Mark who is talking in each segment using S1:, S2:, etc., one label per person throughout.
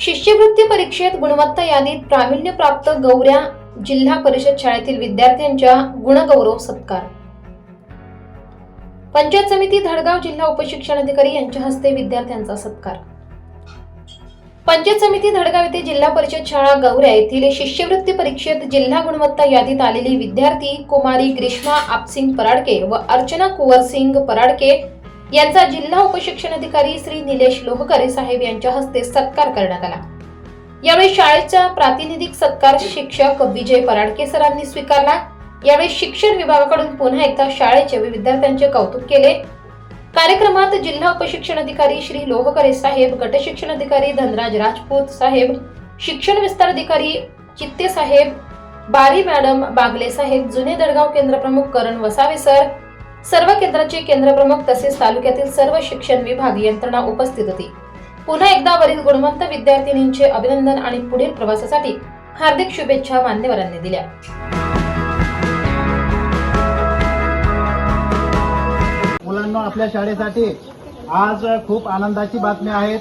S1: शिष्यवृत्ती परीक्षेत गुणवत्ता यादीत प्राविण्यप्राप्त गौऱ्या जिल्हा परिषद शाळेतील विद्यार्थ्यांच्या गुणगौरव सत्कार. पंचायत समिती धडगाव जिल्हा उपशिक्षण अधिकारी यांच्या हस्ते विद्यार्थ्यांचा सत्कार. पंचायत समिती धडगाव येथे जिल्हा परिषद शाळा गौऱ्या येथील शिष्यवृत्ती परीक्षेत जिल्हा गुणवत्ता यादीत आलेली विद्यार्थी कुमारी ग्रीष्मा आपसिंग पराडके व अर्चना कुंवरसिंग पराडके यांचा जिल्हा उपशिक्षण अधिकारी श्री निलेश लोहकरे साहेब यांच्या हस्ते सत्कार करण्यात आला. यावेळी शाळेचा प्रातिनिधिक सत्कार शिक्षक विजय पराडके सरांनी स्वीकारला. यावेळी शिक्षण विभागाकडून पुन्हा एकदा शाळेचे व विद्यार्थ्यांचे कौतुक केले. कार्यक्रमात जिल्हा उपशिक्षण अधिकारी श्री लोहकरे साहेब गटशिक्षणाधिकारी धनराज राजपूत साहेब शिक्षण विस्तार अधिकारी चित्ते साहेब बारी मॅडम बागले साहेब जुने दडगाव केंद्रप्रमुख करण वसावे सर सर्व केंद्राचे केंद्रप्रमुख तसेच तालुक्यातील सर्व शिक्षण विभाग यंत्रणा उपस्थित होती. पुन्हा एकदा वरील गुणवंत विद्यार्थिनींचे अभिनंदन आणि पुढील प्रवासासाठी हार्दिक शुभेच्छा मान्यवरांनी दिल्या.
S2: मुलांना आपल्या शाळेसाठी आज खूप आनंदाची बातमी आहेत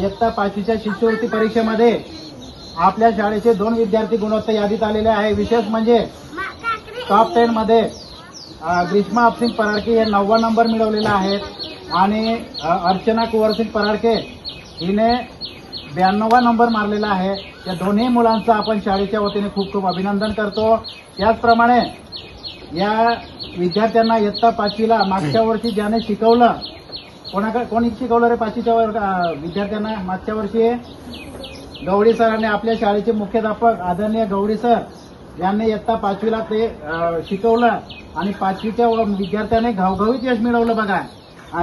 S2: इयत्ता पाचवीच्या शिष्यवृत्ती परीक्षेमध्ये आपल्या शाळेचे दोन विद्यार्थी गुणवत्ता यादीत आलेले आहे. विशेष म्हणजे टॉप टेन मध्ये ग्रीष्मा अपसिंग पराडके हे नववा नंबर मिळवलेला आहे. आणि अर्चना कुंवरसिंग पराडके हिने ब्याण्णवा नंबर मारलेला आहे. या दोन्ही मुलांचं आपण शाळेच्या वतीने खूप खूप अभिनंदन करतो. त्याचप्रमाणे या विद्यार्थ्यांना इयत्ता पाचवीला मागच्या वर्षी ज्याने शिकवलं कोणाकडे कोणी शिकवलं रे पाचवीच्या विद्यार्थ्यांना? मागच्या वर्षी? गवडी सरांनी आपल्या शाळेचे मुख्याध्यापक आदरणीय गवळी सर यांनी इयत्ता पाचवीला ते शिकवलं आणि पाचवीच्या विद्यार्थ्याने घावघावीत यश मिळवलं बघा.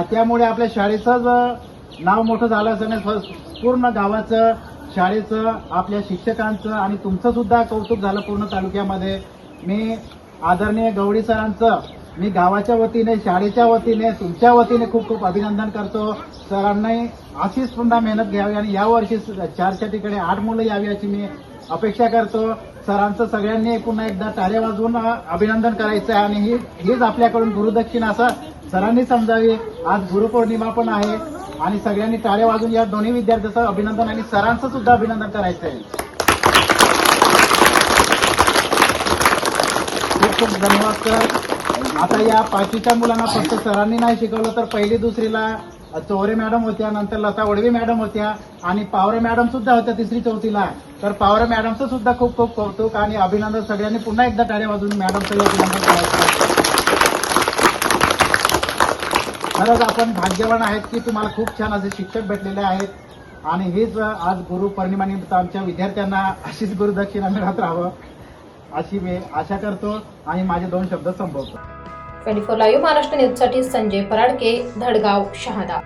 S2: त्यामुळे आपल्या शाळेचं नाव मोठं झालं असं नाही, पूर्ण गावाचं शाळेचं आपल्या शिक्षकांचं आणि तुमचं सुद्धा कौतुक झालं पूर्ण तालुक्यामध्ये. मी आदरणीय गवडी सरांचं मी गावाच्या वतीने शाळेच्या वतीने तुमच्या वतीने खूप खूप अभिनंदन करतो. सरांनी अशीच पुन्हा मेहनत घ्यावी आणि यावर्षी चारच्या ठिकाणी आठ मुलं यावी याची मी अपेक्षा करतो. सरांचं सगळ्यांनी पुन्हा एकदा तारे वाजवून अभिनंदन करायचं आहे आणि ही हीच आपल्याकडून गुरुदक्षिणा असं सरांनी समजावी. आज गुरुपौर्णिमा पण आहे आणि सगळ्यांनी तारे वाजून या दोन्ही विद्यार्थ्यांचं अभिनंदन आणि सरांचं सुद्धा अभिनंदन करायचं आहे खूप खूप धन्यवाद सर. आता या पाचवीच्या मुलांना फक्त सरांनी नाही शिकवलं तर पहिली दुसरीला चोरे मॅडम होत्या नंतर लता वडवी मॅडम होत्या आणि पावरे मॅडम सुद्धा होत्या तिसरी चौथीला. तर पावरे मॅडमचं सुद्धा खूप खूप कौतुक आणि अभिनंदन सगळ्यांनी. पुन्हा एकदा टाळ्या वाजून मॅडमचं अभिनंदन करायचं खरंच आपण भाग्यवान आहेत की तुम्हाला खूप छान असे शिक्षक भेटलेले आहेत. आणि हेच आज गुरु पौर्णिमानिमित्त आमच्या विद्यार्थ्यांना अशीच गुरुदक्षिणा मिळत राहावं अशी मी आशा करतो आणि माझे दोन शब्द संपवतो.
S1: ट्वेंटी फोर लाईव्ह महाराष्ट्र न्यूजसाठी संजय पराडके धडगाव शहादा.